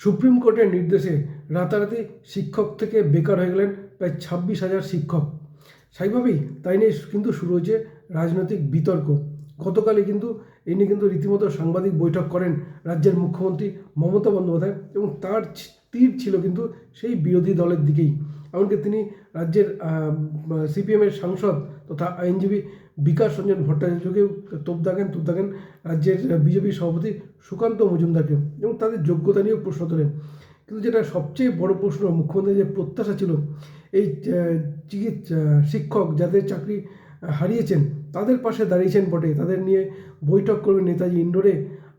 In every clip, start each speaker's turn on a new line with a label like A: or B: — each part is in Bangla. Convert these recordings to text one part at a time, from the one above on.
A: সুপ্রিম কোর্টের নির্দেশে রাতারাতি শিক্ষক থেকে বেকার হয়ে গেলেন প্রায় ছাব্বিশ হাজার শিক্ষক। স্বাভাবিকভাবেই তাই নিয়ে কিন্তু শুরু হয়েছে রাজনৈতিক বিতর্ক। গতকালই কিন্তু এই নিয়ে কিন্তু রীতিমতো সাংবাদিক বৈঠক করেন রাজ্যের মুখ্যমন্ত্রী মমতা বন্দ্যোপাধ্যায় এবং তার তীর ছিল কিন্তু সেই বিরোধী দলের দিকেই। এমনকি তিনি রাজ্যের সিপিএমের সাংসদ তথা আইনজীবী বিকাশ রঞ্জন ভট্টাচার্যকেও তোপ দাগেন তোপ দাগেন রাজ্যের বিজেপি সভাপতি সুকান্ত মজুমদারকেও এবং তাদের যোগ্যতা নিয়েও প্রশ্ন তোলেন। কিন্তু যেটা সবচেয়ে বড় প্রশ্ন মুখ্যমন্ত্রীর যে প্রত্যাশা ছিল, এই চিকিৎসা, শিক্ষক যাদের চাকরি হারিয়েছেন, তাদের পাশে দাঁড়িয়েছেন বটে। তাদের নিয়ে বৈঠক করবেন নেতাজি ইন্ডোরে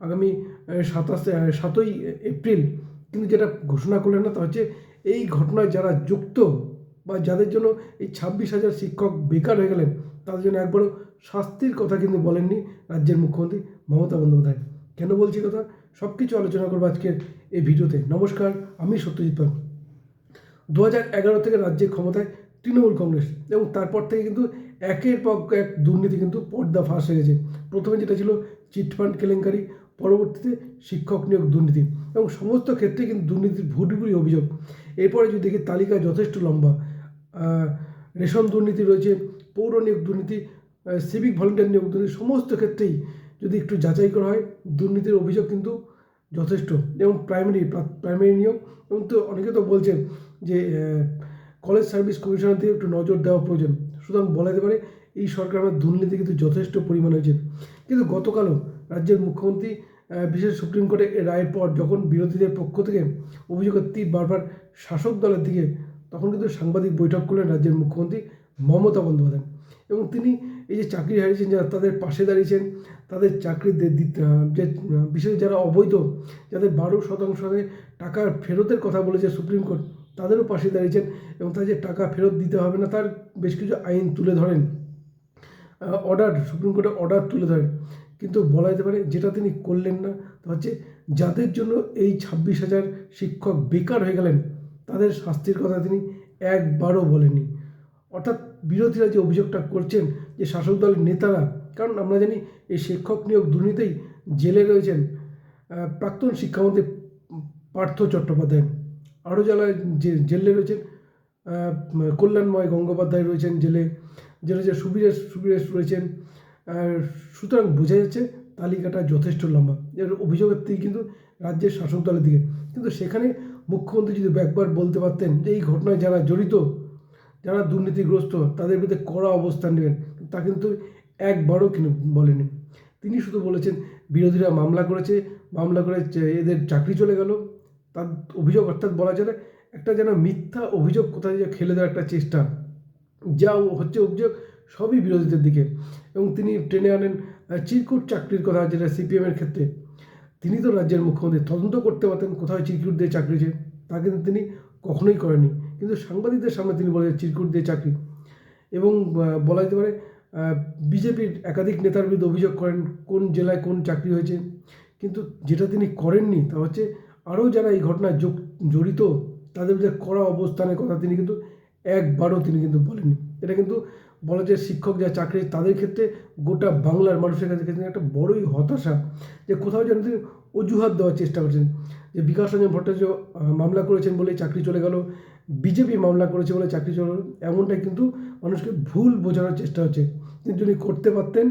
A: আগামী সাতাশে সাতই এপ্রিল। কিন্তু যেটা ঘোষণা করলেন না তা হচ্ছে এই ঘটনায় যারা যুক্ত বা যাদের জন্য এই ছাব্বিশ হাজার শিক্ষক বেকার হয়ে গেলেন, তাদের জন্য একবারও শাস্তির কথা কিন্তু বলেননি রাজ্যের মুখ্যমন্ত্রী মমতা বন্দ্যোপাধ্যায়। কেন বলছি কথা? সব কিছু আলোচনা করব আজকের এই ভিডিওতে। নমস্কার, আমি সত্যজিৎ পাল। দু হাজার এগারো থেকে রাজ্যের ক্ষমতায় তৃণমূল কংগ্রেস এবং তারপর থেকে কিন্তু একের পর এক দুর্নীতি কিন্তু পর্দা ফাঁস হয়ে গেছে। প্রথমে যেটা ছিল চিটফান্ড কেলেঙ্কারি পরবর্তীতে শিক্ষক নিয়োগ, দুর্নীতি এবং সমস্ত ক্ষেত্রে কিন্তু দুর্নীতির ভুটভুরি অভিযোগ। এরপরে যদি দেখি, তালিকা যথেষ্ট লম্বা। রেশন দুর্নীতি রয়েছে, পৌর নিয়োগ দুর্নীতি সিভিক ভলেন্টিয়ার নিয়োগ দুর্নীতি, সমস্ত ক্ষেত্রেই যদি একটু যাচাই করা হয়, দুর্নীতির অভিযোগ কিন্তু যথেষ্ট এবং প্রাইমারি প্রাইমারি নিয়োগ এবং তো অনেকে তো বলছেন যে কলেজ সার্ভিস কমিশনের দিকে একটু নজর দেওয়া প্রয়োজন। সুতরাং বলা যেতে পারে, এই সরকারের দুর্নীতি কিন্তু যথেষ্ট পরিমাণ হয়েছে। কিন্তু গতকালও রাজ্যের মুখ্যমন্ত্রী বিশেষ সুপ্রিম কোর্টের রায়ের পর যখন বিরোধীদের পক্ষ থেকে অভিযোগের তীর বারবার শাসক দলের দিকে, তখন কিন্তু সাংবাদিক বৈঠক করলেন রাজ্যের মুখ্যমন্ত্রী মমতা বন্দ্যোপাধ্যায়। এবং তিনি এই যে চাকরি হারিয়েছেন, যারা তাদের পাশে দাঁড়িয়েছেন, তাদের চাকরি যে, বিশেষ যারা অবৈধ, যাদের বারো শতাংশ টাকার ফেরতের কথা বলেছে সুপ্রিম কোর্ট, তাদেরও পাশে দাঁড়িয়েছেন এবং তাদের যে টাকা ফেরত দিতে হবে না, তার বেশ কিছু আইন তুলে ধরেন। অর্ডার, সুপ্রিম কোর্টে অর্ডার তুলে ধরেন। কিন্তু বলা যেতে পারে যেটা তিনি করলেন না, তা হচ্ছে যাদের জন্য এই ছাব্বিশ হাজার শিক্ষক বেকার হয়ে গেলেন, তাদের শাস্তির কথা তিনি একবারও বলেনি অর্থাৎ বিরোধীরা যে অভিযোগটা করছেন যে শাসক দলের নেতারা, কারণ আমরা জানি এই শিক্ষক নিয়োগ দুর্নীতিই জেলে রয়েছেন প্রাক্তন শিক্ষামন্ত্রী পার্থ চট্টোপাধ্যায়। আরও যারা যে জেলে রয়েছেন কল্যাণময় গঙ্গোপাধ্যায় রয়েছেন জেলে জেলে যে সুবীরেশ সুবীরেশ রয়েছেন সুতরাং বোঝা যাচ্ছে তালিকাটা যথেষ্ট লম্বা। এর অভিযোগের দিকে কিন্তু রাজ্যের শাসক দলের দিকে। কিন্তু সেখানে মুখ্যমন্ত্রী যদি একবার বলতে পারতেন যে এই ঘটনায় যারা জড়িত, যারা দুর্নীতিগ্রস্ত, তাদের বিরুদ্ধে কড়া অবস্থান নেবেন, তা কিন্তু একবারও কিন্তু বলেনি। তিনি শুধু বলেছেন, বিরোধীরা মামলা করেছে, মামলা করে এদের চাকরি চলে গেল। তার অভিযোগ অর্থাৎ বলা যায় একটা যেন মিথ্যা অভিযোগ কোথায় যে খেলে দেওয়ার একটা চেষ্টা। যা হচ্ছে অভিযোগ সবই বিরোধীদের দিকে। এবং তিনি টেনে আনেন চিরকুট চাকরির কথা যেটা সিপিএমের ক্ষেত্রে। তিনি তো রাজ্যের মুখ্যমন্ত্রী, তদন্ত করতে পারতেন, কোথায় চিরকুট দিয়ে চাকরি হয়েছে তা কিন্তু তিনি কখনোই করেননি। কিন্তু সাংবাদিকদের সামনে তিনি বলে চিরকুট দিয়ে চাকরি। এবং বলা যেতে পারে বিজেপির একাধিক নেতার বিরুদ্ধে অভিযোগ করেন, কোন জেলায় কোন চাকরি হয়েছে। কিন্তু যেটা তিনি করেননি তা হচ্ছে, আরও যারা এই ঘটনায় জড়িত, তাদের বিরুদ্ধে কড়া অবস্থানের কথা তিনি কিন্তু একবারও তিনি কিন্তু বলেননি। এটা কিন্তু বলা যায় শিক্ষক যা চাকরি তাদের ক্ষেত্রে গোটা বাংলার মানুষের কাছে একটা বড়ই হতাশা যে কোথাও যেন তিনি অজুহাত দেওয়ার চেষ্টা করছেন। যে বিকাশ রঞ্জন ভট্টাচার্য মামলা করেছেন বলে চাকরি চলে গেল, বিজেপি মামলা করেছে বলে চাকরি চলে গেল, এমনটাই কিন্তু মানুষকে ভুল বোঝানোর চেষ্টা হচ্ছে। কিন্তু যদি করতে পারতেন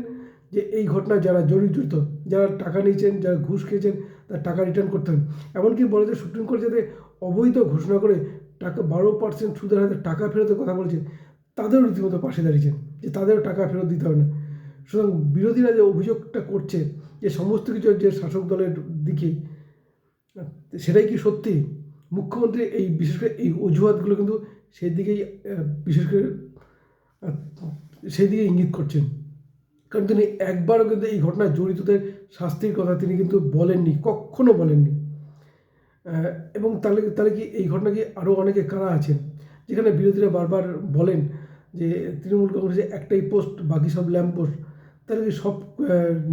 A: যে এই ঘটনায় যারা জড়িত, যারা টাকা নিয়েছেন, যারা ঘুষ খেয়েছেন, তার টাকা রিটার্ন করতে হবে এমনকি বলে যে সুপ্রিম কোর্ট যাতে অবৈধ ঘোষণা করে টাকা বারো পার্সেন্ট সুদের হাতে টাকা ফেরতের কথা বলছে তাদেরও রীতিমতো পাশে দাঁড়িয়েছেন, যে তাদেরও টাকা ফেরত দিতে হবে না। সুতরাং বিরোধীরা যে অভিযোগটা করছে, যে সমস্ত কিছু যে শাসক দলের দিকে, সেটাই কি সত্যি? মুখ্যমন্ত্রী এই, বিশেষ করে এই অজুহাতগুলো কিন্তু সেই দিকেই বিশেষ করে সেই দিকে ইঙ্গিত করছেন। কারণ তিনি একবারও কিন্তু এই ঘটনায় জড়িতদের শাস্তির কথা তিনি কিন্তু বলেননি, কখনো বলেননি। এবং তাহলে তাহলে কি এই ঘটনা কি আরও অনেকে কারা আছেন? যেখানে বিরোধীরা বারবার বলেন যে তৃণমূল কংগ্রেসে একটাই পোস্ট, বাকি সব ল্যাম্প পোস্ট। তাহলে কি সব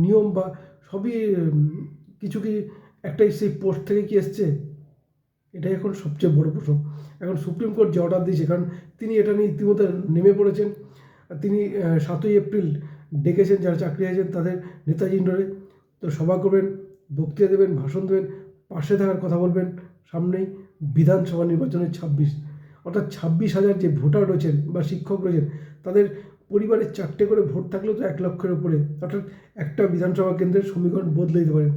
A: নিয়ম বা সবই কিছু কি একটাই সেই পোস্ট থেকে কি এসছে? এটাই এখন সবচেয়ে বড় প্রশ্ন। এখন সুপ্রিম কোর্ট যে অর্ডার দিয়েছে, কারণ তিনি এটা নিয়ে ইতিমধ্যে নেমে পড়েছেন। তিনি সাতই এপ্রিল ডেকেছেন, যারা চাকরি হয়েছেন তাদের নেতাজি ইন্ডোরে। তো সভা করবেন, বক্তৃতা দেবেন, ভাষণ দেবেন, পাশে থাকার কথা বলবেন। সামনেই বিধানসভা নির্বাচনের ছাব্বিশ। অর্থাৎ ছাব্বিশ হাজার যে ভোটার রয়েছেন বা শিক্ষক রয়েছেন, তাদের পরিবারের চারটে করে ভোট থাকলেও তো এক লক্ষের উপরে। অর্থাৎ একটা বিধানসভা কেন্দ্রের সমীকরণ বদলে দিতে পারে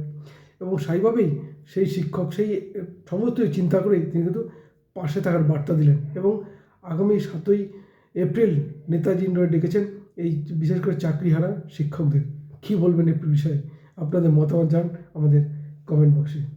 A: এবং সেইভাবেই সেই শিক্ষক, সেই সমস্ত চিন্তা করেই তিনি কিন্তু পাশে থাকার বার্তা দিলেন। এবং আগামী সাতই এপ্রিল নেতাজি ইন্ডোরে ডেকেছেন এই বিশেষ করে চাকরিহারা শিক্ষকদের। কী বলবেন এই বিষয়ে? আপনাদের মতামত জান আমাদের কমেন্ট বক্সে।